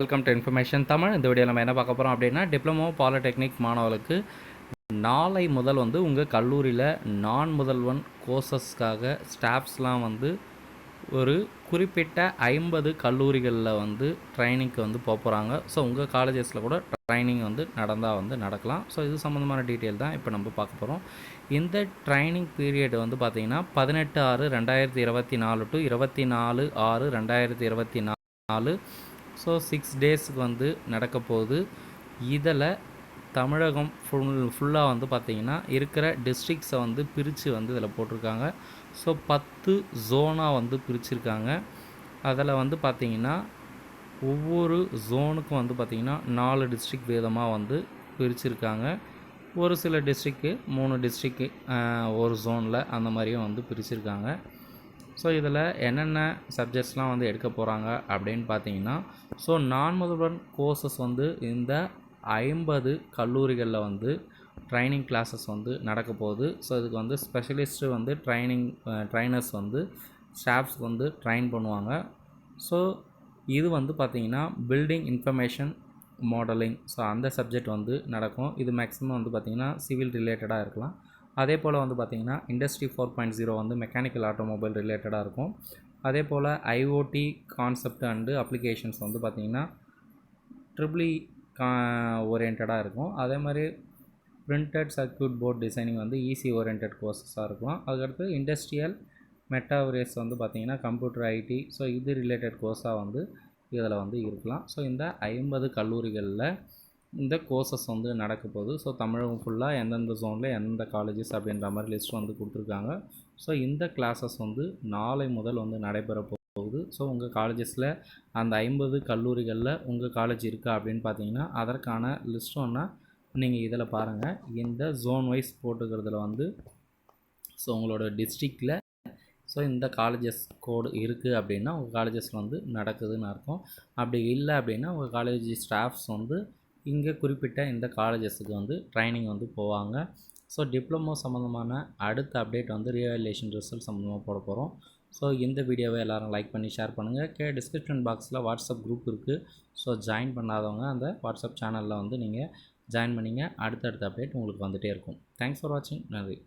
Welcome to information Tamil இந்த video நம்ம என்ன பார்க்க போகிறோம் அப்படின்னா டிப்ளமோ பாலிடெக்னிக் மாணவர்களுக்கு நாளை முதல் வந்து உங்கள் கல்லூரியில் நான் முதல்வன் கோர்சஸ்க்காக ஸ்டாஃப்ஸ்லாம் வந்து ஒரு குறிப்பிட்ட ஐம்பது கல்லூரிகளில் வந்து ட்ரைனிங்க்கு வந்து போக போகிறாங்க ஸோ உங்கள் காலேஜஸில் கூட ட்ரைனிங் வந்து நடந்தால் வந்து நடக்கலாம். ஸோ இது சம்மந்தமான டீட்டெயில் தான் இப்போ நம்ம பார்க்க போகிறோம் இந்த ட்ரைனிங் பீரியட் வந்து பார்த்திங்கன்னா பதினெட்டு ஆறு ரெண்டாயிரத்தி இருபத்தி நாலு டு இருபத்தி நாலு ஆறு ரெண்டாயிரத்தி இருபத்தி நாலு ஸோ சிக்ஸ் டேஸ்க்கு வந்து நடக்க போகுது. இதில் தமிழகம் ஃபுல் ஃபுல்லாக வந்து பார்த்திங்கன்னா இருக்கிற டிஸ்ட்ரிக்ஸை வந்து பிரித்து வந்து இதில் போட்டிருக்காங்க. ஸோ பத்து ஜோனாக வந்து பிரிச்சிருக்காங்க. அதில் வந்து பார்த்திங்கன்னா ஒவ்வொரு ஜோனுக்கும் வந்து பார்த்திங்கன்னா நாலு டிஸ்ட்ரிக் வீதமாக வந்து பிரிச்சிருக்காங்க. ஒரு சில டிஸ்ட்ரிக்கு மூணு டிஸ்ட்ரிக்கு ஒரு ஜோனில் அந்த மாதிரியும் வந்து பிரிச்சிருக்காங்க. ஸோ இதில் என்னென்ன சப்ஜெக்ட்ஸ்லாம் வந்து எடுக்க போகிறாங்க அப்படின்னு பார்த்தீங்கன்னா ஸோ நான் முதல்வன் கோர்சஸ் வந்து இந்த ஐம்பது கல்லூரிகளில் வந்து ட்ரைனிங் கிளாஸஸ் வந்து நடக்க போகுது. ஸோ இதுக்கு வந்து ஸ்பெஷலிஸ்ட்டு வந்து ட்ரைனிங் ட்ரைனர்ஸ் வந்து ஸ்டாஃப்ஸ் வந்து ட்ரைன் பண்ணுவாங்க. ஸோ இது வந்து பார்த்திங்கன்னா பில்டிங் இன்ஃபர்மேஷன் மாடலிங் ஸோ அந்த சப்ஜெக்ட் வந்து நடக்கும். இது மேக்ஸிமம் வந்து பார்த்திங்கன்னா சிவில் ரிலேட்டடாக இருக்கலாம். அதே போல் வந்து பார்த்திங்கன்னா இண்டஸ்ட்ரி ஃபோர் பாயிண்ட் ஜீரோ வந்து மெக்கானிக்கல் ஆட்டோமொபைல் ரிலேட்டடாக இருக்கும். அதே போல் ஐஓடி கான்செப்ட் அண்டு அப்ளிகேஷன்ஸ் வந்து பார்த்திங்கன்னா ட்ரிபிளி e கா ஓரியன்டாக இருக்கும். அதே மாதிரி பிரிண்டட் சர்க்யூட் போர்ட் டிசைனிங் வந்து ஈஸி ஓரியன்ட் கோர்சஸாக இருக்கும். அதுக்கடுத்து இண்டஸ்ட்ரியல் மெட்டாவரேஸ் வந்து பார்த்திங்கன்னா கம்ப்யூட்டர் ஐடி ஸோ இது ரிலேட்டட் கோர்ஸாக வந்து இதில் வந்து இருக்கலாம். ஸோ இந்த ஐம்பது கல்லூரிகளில் இந்த கோர்சஸ் வந்து நடக்க போகுது. ஸோ தமிழகம் ஃபுல்லாக எந்தெந்த ஜோனில் எந்தெந்த காலேஜஸ் அப்படின்ற மாதிரி லிஸ்ட் வந்து கொடுத்துருக்காங்க. ஸோ இந்த கிளாஸஸ் வந்து நாளை முதல் வந்து நடைபெற போகுது. ஸோ உங்கள் காலேஜஸில் அந்த ஐம்பது கல்லூரிகளில் உங்கள் காலேஜ் இருக்கா அப்படின்னு பார்த்தீங்கன்னா அதற்கான லிஸ்ட் ஒன்றா நீங்கள் இதில் பாருங்கள் இந்த ஜோன் வைஸ் போட்டுக்கிறதுல வந்து ஸோ உங்களோட டிஸ்ட்ரிக்டில் ஸோ இந்த காலேஜஸ் கோடு இருக்குது அப்படின்னா உங்கள் காலேஜஸ் வந்து நடக்குதுன்னு அர்த்தம். அப்படி இல்லை அப்படின்னா உங்கள் காலேஜ் ஸ்டாஃப்ஸ் வந்து இங்கே குறிப்பிட்ட இந்த காலேஜஸுக்கு வந்து ட்ரைனிங் வந்து போவாங்க. ஸோ டிப்ளமோ சம்மந்தமான அடுத்த அப்டேட் வந்து ரீவேலேஷன் ரிசல்ட் சம்மந்தமாக போட போகிறோம் ஸோ இந்த வீடியோவை எல்லோரும் லைக் பண்ணி ஷேர் பண்ணுங்கள் கே டிஸ்கிரிப்ஷன் பாக்ஸில் வாட்ஸ்அப் குரூப் இருக்குது ஸோ ஜாயின் பண்ணாதவங்க அந்த வாட்ஸ்அப் சேனலில் வந்து நீங்கள் ஜாயின் பண்ணிங்க. அடுத்தடுத்த அப்டேட் உங்களுக்கு வந்துகிட்டே இருக்கும். தேங்க்ஸ் ஃபார் வாட்சிங். நன்றி.